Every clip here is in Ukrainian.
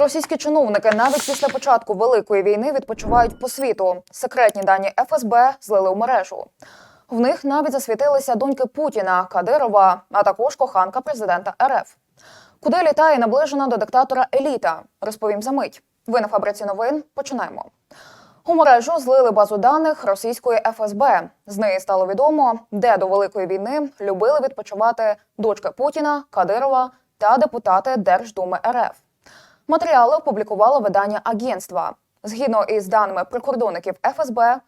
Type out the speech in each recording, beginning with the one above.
Російські чиновники навіть після початку великої війни відпочивають по світу. Секретні дані ФСБ злили в мережу. В них навіть засвітилися доньки Путіна, Кадирова, а також коханка президента РФ. Куди літає наближена до диктатора еліта? Розповім за мить. Ви на фабриці новин. Починаємо. У мережу злили базу даних російської ФСБ. З неї стало відомо, де до великої війни любили відпочивати дочка Путіна, Кадирова та депутати Держдуми РФ. Матеріали опублікувало видання агентства. Згідно із даними прикордонників ФСБ,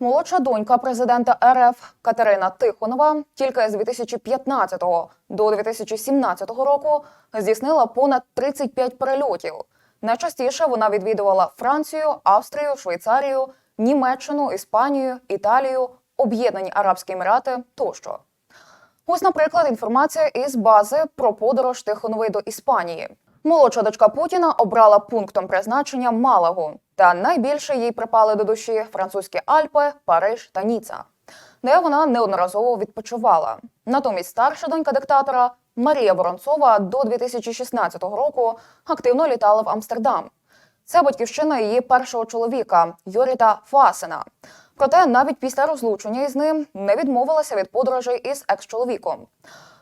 молодша донька президента РФ Катерина Тихонова тільки з 2015 до 2017 року здійснила понад 35 перельотів. Найчастіше вона відвідувала Францію, Австрію, Швейцарію, Німеччину, Іспанію, Італію, Об'єднані Арабські Емірати тощо. Ось, наприклад, інформація із бази про подорож Тихонової до Іспанії. Молодша дочка Путіна обрала пунктом призначення Малагу, та найбільше їй припали до душі французькі Альпи, Париж та Ніца, де вона неодноразово відпочивала. Натомість старша донька диктатора Марія Воронцова до 2016 року активно літала в Амстердам. Це батьківщина її першого чоловіка Йоріта Фасена. Проте навіть після розлучення із ним не відмовилася від подорожей із екс-чоловіком.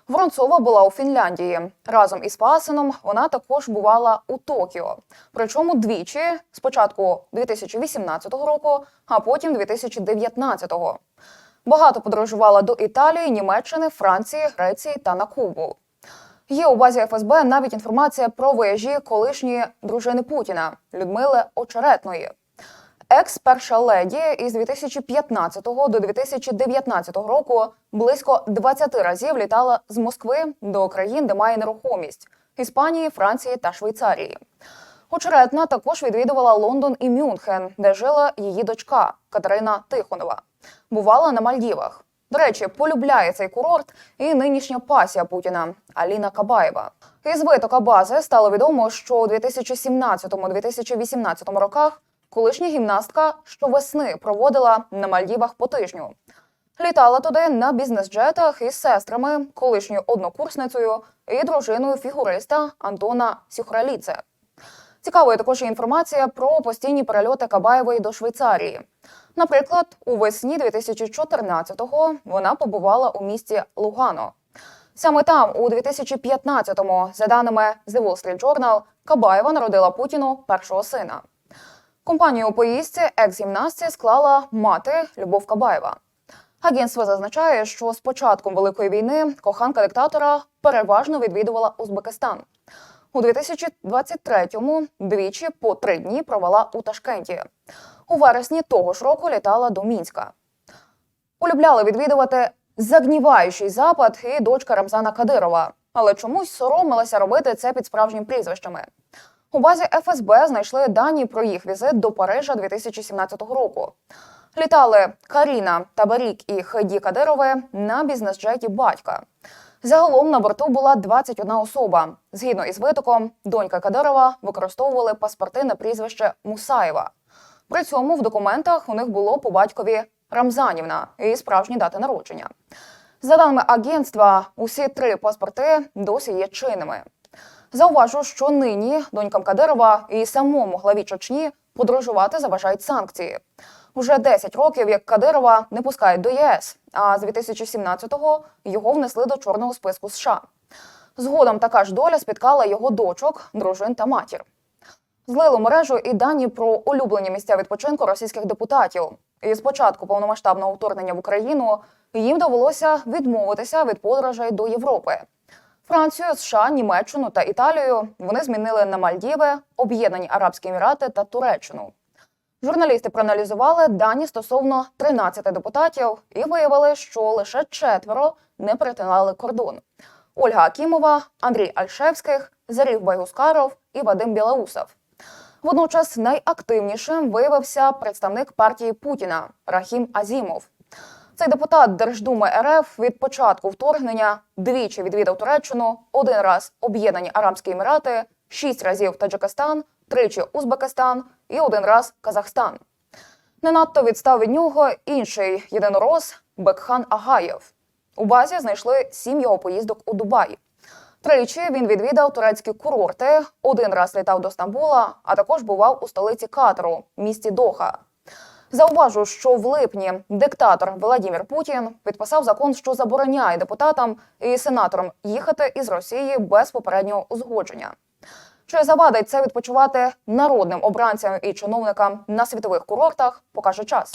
Воронцова була у Фінляндії. Разом із Фасеном вона також бувала у Токіо. Причому двічі спочатку 2018 року, а потім 2019-го. Багато подорожувала до Італії, Німеччини, Франції, Греції та на Кубу. Є у базі ФСБ навіть інформація про вояжі колишньої дружини Путіна Людмили Очеретної. Екс-перша леді із 2015 до 2019 року близько 20 разів літала з Москви до країн, де має нерухомість Іспанії, Франції та Швейцарії. Очеретна також відвідувала Лондон і Мюнхен, де жила її дочка Катерина Тихонова. Бувала на Мальдівах. До речі, полюбляє цей курорт і нинішня пасія Путіна Аліна Кабаєва. Із витока бази стало відомо, що у 2017-2018 роках колишня гімнастка щовесни проводила на Мальдівах по тижню. Літала туди на бізнес-джетах із сестрами, колишньою однокурсницею і дружиною фігуриста Антона Сюхраліце. Цікавою також є інформація про постійні перельоти Кабаєвої до Швейцарії. Наприклад, у весні 2014-го вона побувала у місті Лугано. Саме там, у 2015-му, за даними The Wall Street Journal, Кабаєва народила Путіну першого сина. Компанію у поїздці екс-гімнастці склала мати Любов Кабаєва. Агентство зазначає, що з початком великої війни коханка диктатора переважно відвідувала Узбекистан. У 2023-му двічі по три дні провела у Ташкенті. У вересні того ж року літала до Мінська. Улюбляли відвідувати загніваючий запад і дочка Рамзана Кадирова, але чомусь соромилася робити це під справжніми прізвищами. У базі ФСБ знайшли дані про їх візит до Парижа 2017 року. Літали Каріна Табарік і Хеді Кадирове на бізнес-джеті батька. Загалом на борту була 21 особа. Згідно із витоком, донька Кадирова використовували паспорти на прізвище Мусаєва. При цьому в документах у них було по батькові Рамзанівна і справжні дати народження. За даними агентства, усі три паспорти досі є чинними. Зауважу, що нині донькам Кадирова і самому главі Чечні подорожувати заважають санкції. Уже 10 років, як Кадирова не пускають до ЄС, а з 2017-го його внесли до чорного списку США. Згодом така ж доля спіткала його дочок, дружин та матір. Злили мережу і дані про улюблені місця відпочинку російських депутатів. І з початку повномасштабного вторгнення в Україну їм довелося відмовитися від подорожей до Європи. Францію, США, Німеччину та Італію вони змінили на Мальдіви, Об'єднані Арабські Емірати та Туреччину. Журналісти проаналізували дані стосовно 13 депутатів і виявили, що лише четверо не перетинали кордон: Ольга Акімова, Андрій Альшевських, Зарів Байгускаров і Вадим Білоусов. Водночас найактивнішим виявився представник партії Путіна Рахім Азімов. Цей депутат Держдуми РФ від початку вторгнення двічі відвідав Туреччину, один раз Об'єднані Арабські Емірати, шість разів Таджикистан, тричі Узбекистан і один раз Казахстан. Не надто відстав від нього інший єдинорос Бекхан Агаєв. У базі знайшли сім його поїздок у Дубай. Тричі він відвідав турецькі курорти, один раз літав до Стамбула, а також бував у столиці Катару, місті Доха. Зауважу, що в липні диктатор Владімір Путін підписав закон, що забороняє депутатам і сенаторам їхати із Росії без попереднього узгодження. Чи завадить це відпочивати народним обранцям і чиновникам на світових курортах, покаже час.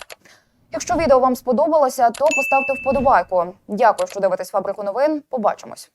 Якщо відео вам сподобалося, то поставте вподобайку. Дякую, що дивитесь фабрику новин. Побачимось.